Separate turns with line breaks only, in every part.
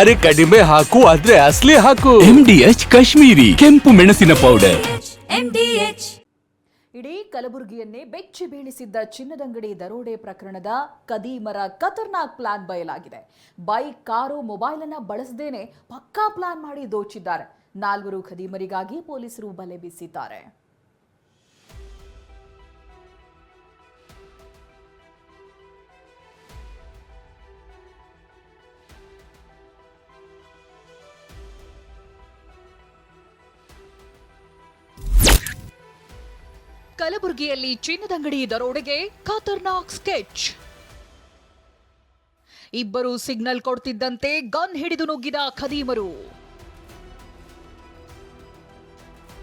ಅರೆ ಕಡಿಮೆ ಹಾಕು ಆದ್ರೆ ಅಸ್ಲಿ ಹಾಕು.
ಎಂ ಡಿ ಎಚ್ ಕಾಶ್ಮೀರಿ ಕೆಂಪು ಮೆಣಸಿನ ಪೌಡರ್
MDH
ಇಡೀ ಕಲಬುರಗಿಯನ್ನೇ ಬೆಚ್ಚಿ ಬೀಳಿಸಿದ್ದ ಚಿನ್ನದಂಗಡಿ ದರೋಡೆ ಪ್ರಕರಣದ ಕದೀಮರ ಖತರ್ನಾಕ್ ಪ್ಲಾನ್ ಬಯಲಾಗಿದೆ. ಬೈಕ್ ಕಾರು ಮೊಬೈಲ್ ಅನ್ನ ಬಳಸದೇನೆ ಪಕ್ಕಾ ಪ್ಲಾನ್ ಮಾಡಿ ದೋಚಿದ್ದಾರೆ. ನಾಲ್ವರು ಖದೀಮರಿಗಾಗಿ ಪೊಲೀಸರು ಬಲೆ ಬೀಸಿದ್ದಾರೆ. ಕಲಬುರಗಿಯಲ್ಲಿ ಚಿನ್ನದಂಗಡಿ ದರೋಡೆಗೆ ಖತರ್ನಾಕ್ ಸ್ಕೆಚ್. ಇಬ್ಬರು ಸಿಗ್ನಲ್ ಕೊಡ್ತಿದ್ದಂತೆ ಗನ್ ಹಿಡಿದು ನುಗ್ಗಿದ ಖದೀಮರು.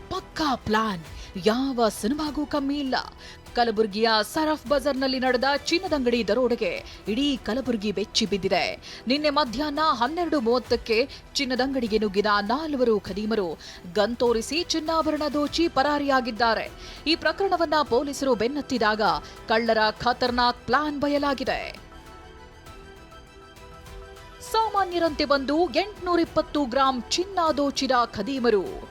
ಪಕ್ಕಾ ಪ್ಲಾನ್. ಯಾವ ಸಿನಿಮಾಗೂ ಕಮ್ಮಿ ಇಲ್ಲ. ಕಲಬುರಗಿಯ ಸರಫ್ ಬಜಾರ್ನಲ್ಲಿ ನಡೆದ ಚಿನ್ನದಂಗಡಿ ದರೋಡೆಗೆ ಇಡೀ ಕಲಬುರಗಿ ಬೆಚ್ಚಿ ಬಿದ್ದಿದೆ. ನಿನ್ನೆ ಮಧ್ಯಾಹ್ನ ಹನ್ನೆರಡು ಮೂವತ್ತಕ್ಕೆ ಚಿನ್ನದಂಗಡಿಗೆ ನುಗ್ಗಿದ ನಾಲ್ವರು ಖದೀಮರು ಗನ್ ತೋರಿಸಿ ಚಿನ್ನಾಭರಣ ದೋಚಿ ಪರಾರಿಯಾಗಿದ್ದಾರೆ. ಈ ಪ್ರಕರಣವನ್ನ ಪೊಲೀಸರು ಬೆನ್ನತ್ತಿದಾಗ ಕಳ್ಳರ ಖತರ್ನಾಕ್ ಪ್ಲಾನ್ ಬಯಲಾಗಿದೆ. ಸಾಮಾನ್ಯರಂತೆ ಬಂದು ಎಂಟುನೂರಿಪ್ಪತ್ತು ಗ್ರಾಂ ಚಿನ್ನ ದೋಚಿದ ಖದೀಮರು.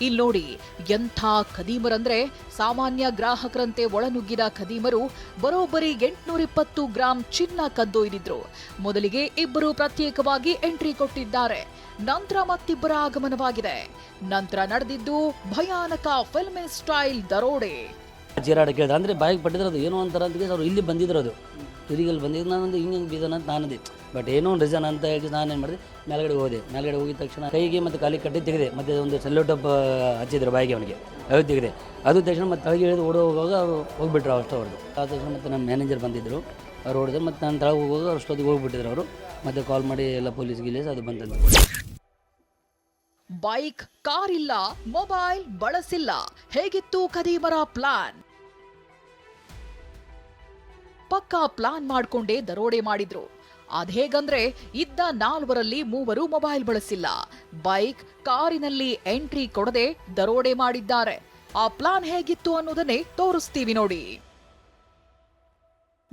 ಇಲ್ಲಿ ನೋಡಿ ಎಂಥ ಖದೀಮರಂದ್ರೆ ಸಾಮಾನ್ಯ ಗ್ರಾಹಕರಂತೆ ಒಳನುಗ್ಗಿದ ಖದೀಮರು ಬರೋಬ್ಬರಿ ಎಂಟುನೂರಿಪ್ಪತ್ತು ಗ್ರಾಂ ಚಿನ್ನ ಕದ್ದೊಯ್ದಿದ್ರು ಮೊದಲಿಗೆ ಇಬ್ಬರು ಪ್ರತ್ಯೇಕವಾಗಿ ಎಂಟ್ರಿ ಕೊಟ್ಟಿದ್ದಾರೆ. ನಂತರ ಮತ್ತಿಬ್ಬರ ಆಗಮನವಾಗಿದೆ. ನಂತರ ನಡೆದಿದ್ದು ಭಯಾನಕ ಫಿಲ್ಮಿ ಸ್ಟೈಲ್ ದರೋಡೆ.
ಚೀರಾಡ ಕೇಳಿದೆ ಅಂದರೆ ಬಾಯಿಗೆ ಪಟ್ಟಿದ್ರೆ ಅದು ಏನೋ ಅಂತಾರೆ ಅಂತ ಅವ್ರು ಇಲ್ಲಿ ಬಂದಿದ್ರು ಅದು. ತಿರುಗಲ್ಲಿ ಬಂದಿದ್ದು ನಾನೊಂದು ಹಿಂಗೆ ಹಿಂಗೆ ಬೀದನ ಅಂತ ನಾನಂದೆ ಬಟ್ ಏನೋ ಒಂದು ರೀಸನ್ ಅಂತ ಹೇಳಿ ನಾನು ಏನು ಮಾಡಿದೆ? ಮೇಲ್ಗಡೆ ಹೋದೆ. ಮೇಲ್ಗಡೆ ಹೋಗಿದ ತಕ್ಷಣ ಕೈಗೆ ಮತ್ತು ಕಾಲಿಗೆ ಕಟ್ಟಿ ತೆಗೆದೆ. ಮತ್ತು ಒಂದು ಸೆಲ್ಲೋ ಟಪ್ ಹಚ್ಚಿದ್ರು ಬಾಯಿಗೆ ಅವನಿಗೆ. ಅದು ತೆಗೆದೆ. ಅದು ತಕ್ಷಣ ಮತ್ತೆ ತಳಗೆ ಇಳಿದು ಓಡೋ ಹೋಗುವಾಗ ಅವರು ಹೋಗ್ಬಿಟ್ರು ಅಷ್ಟು ಅವ್ರದ್ದು. ಆ ತಕ್ಷಣ ಮತ್ತೆ ನಮ್ಮ ಮ್ಯಾನೇಜರ್ ಬಂದಿದ್ದರು ಅವ್ರು ಹೊಡೆದು ಮತ್ತು ನಾನು ತಳಗೆ ಹೋಗುವಾಗ ಅಷ್ಟೊತ್ತಿಗೆ ಹೋಗ್ಬಿಟ್ಟಿದ್ರು ಅವರು. ಮತ್ತೆ ಕಾಲ್ ಮಾಡಿ ಎಲ್ಲ ಪೊಲೀಸ್ ಗಿಲೀಸ್ ಅದು ಬಂತಂದು
ಬೈಕ್ ಕಾರ್ ಇಲ್ಲ ಮೊಬೈಲ್ ಬಳಸಿಲ್ಲ. ಹೇಗಿತ್ತು ಕದೀಮರ ಪ್ಲಾನ್ ಪಕ್ಕಾ ಪ್ಲಾನ್ ಮಾಡ್ಕೊಂಡೇ ದರೋಡೆ ಮಾಡಿದ್ರು. ಅದೇಗಂದ್ರೆ ಇದ್ದ ನಾಲ್ವರಲ್ಲಿ ಮೂವರು ಮೊಬೈಲ್ ಬಳಸಿಲ್ಲ. ಬೈಕ್, ಕಾರಿನಲ್ಲಿ ಎಂಟ್ರಿ ಕೊಡದೆ ದರೋಡೆ ಮಾಡಿದ್ದಾರೆ. ಆ ಪ್ಲಾನ್ ಹೇಗಿತ್ತು ಅನ್ನೋದನ್ನೇ ತೋರಿಸ್ತೀವಿ ನೋಡಿ.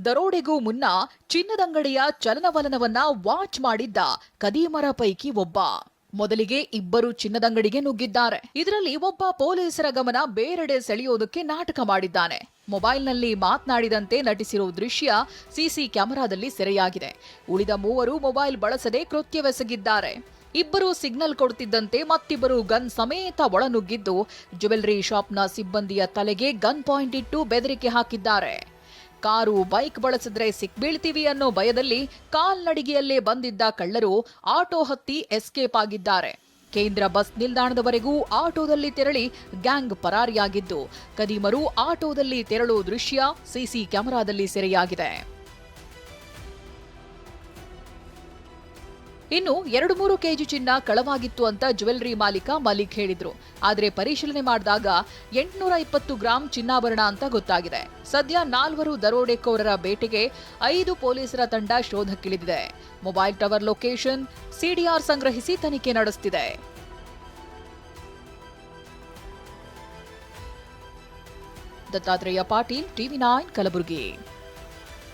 ದರೋಡೆಗೂ ಮುನ್ನ ಚಿನ್ನದಂಗಡಿಯ ಚಲನವಲನವನ್ನ ವಾಚ್ ಮಾಡಿದ್ದ ಕದೀಮರ ಪೈಕಿ ಒಬ್ಬ. ಮೊದಲಿಗೆ ಇಬ್ಬರು ಚಿನ್ನದಂಗಡಿಗೆ ನುಗ್ಗಿದ್ದಾರೆ. ಇದರಲ್ಲಿ ಒಬ್ಬ ಪೊಲೀಸರ ಗಮನ ಬೇರೆಡೆ ಸೆಳೆಯೋದಕ್ಕೆ ನಾಟಕ ಮಾಡಿದ್ದಾನೆ. ಮೊಬೈಲ್ನಲ್ಲಿ ಮಾತನಾಡಿದಂತೆ ನಟಿಸಿರುವ ದೃಶ್ಯ ಸಿಸಿ ಕ್ಯಾಮೆರಾದಲ್ಲಿ ಸೆರೆಯಾಗಿದೆ. ಉಳಿದ ಮೂವರು ಮೊಬೈಲ್ ಬಳಸದೆ ಕೃತ್ಯವೆಸಗಿದ್ದಾರೆ. ಇಬ್ಬರು ಸಿಗ್ನಲ್ ಕೊಡುತ್ತಿದ್ದಂತೆ ಮತ್ತಿಬ್ಬರು ಗನ್ ಸಮೇತ ಒಳನುಗ್ಗಿದ್ದು ಜ್ಯುವೆಲ್ಲರಿ ಶಾಪ್ನ ಸಿಬ್ಬಂದಿಯ ತಲೆಗೆ ಗನ್ ಪಾಯಿಂಟ್ ಇಟ್ಟು ಬೆದರಿಕೆ ಹಾಕಿದ್ದಾರೆ. ಕಾರು, ಬೈಕ್ ಬಳಸಿದ್ರೆ ಸಿಕ್ಬೀಳ್ತೀವಿ ಅನ್ನೋ ಭಯದಲ್ಲಿ ಕಾಲ್ನಡಿಗೆಯಲ್ಲೇ ಬಂದಿದ್ದ ಕಳ್ಳರು ಆಟೋ ಹತ್ತಿ ಎಸ್ಕೇಪ್ ಆಗಿದ್ದಾರೆ. ಕೇಂದ್ರ ಬಸ್ ನಿಲ್ದಾಣದವರೆಗೂ ಆಟೋದಲ್ಲಿ ತೆರಳಿ ಗ್ಯಾಂಗ್ ಪರಾರಿಯಾಗಿದ್ದು ಕದೀಮರು ಆಟೋದಲ್ಲಿ ತೆರಳುವ ದೃಶ್ಯ ಸಿಸಿ ಕ್ಯಾಮೆರಾದಲ್ಲಿ ಸೆರೆಯಾಗಿದೆ. ಇನ್ನು ಎರಡು ಮೂರು ಕೆಜಿ ಚಿನ್ನ ಕಳವಾಗಿತ್ತು ಅಂತ ಜ್ಯುವೆಲರಿ ಮಾಲೀಕ ಮಲಿಕ್ ಹೇಳಿದ್ರು. ಆದರೆ ಪರಿಶೀಲನೆ ಮಾಡಿದಾಗ ಎಂಟುನೂರ ಇಪ್ಪತ್ತು ಗ್ರಾಂ ಚಿನ್ನಾಭರಣ ಅಂತ ಗೊತ್ತಾಗಿದೆ. ಸದ್ಯ ನಾಲ್ವರು ದರೋಡೆಕೋರರ ಬೇಟೆಗೆ ಐದು ಪೊಲೀಸರ ತಂಡ ಶೋಧಕ್ಕಿಳಿದಿದೆ. ಮೊಬೈಲ್ ಟವರ್ ಲೊಕೇಶನ್ ಸಿಡಿಆರ್ ಸಂಗ್ರಹಿಸಿ ತನಿಖೆ ನಡೆಸುತ್ತಿದೆ ದತ್ತಾತ್ರೇಯ ಪಾಟೀಲ್, ಟಿವಿ ನೈನ್, ಕಲಬುರಗಿ.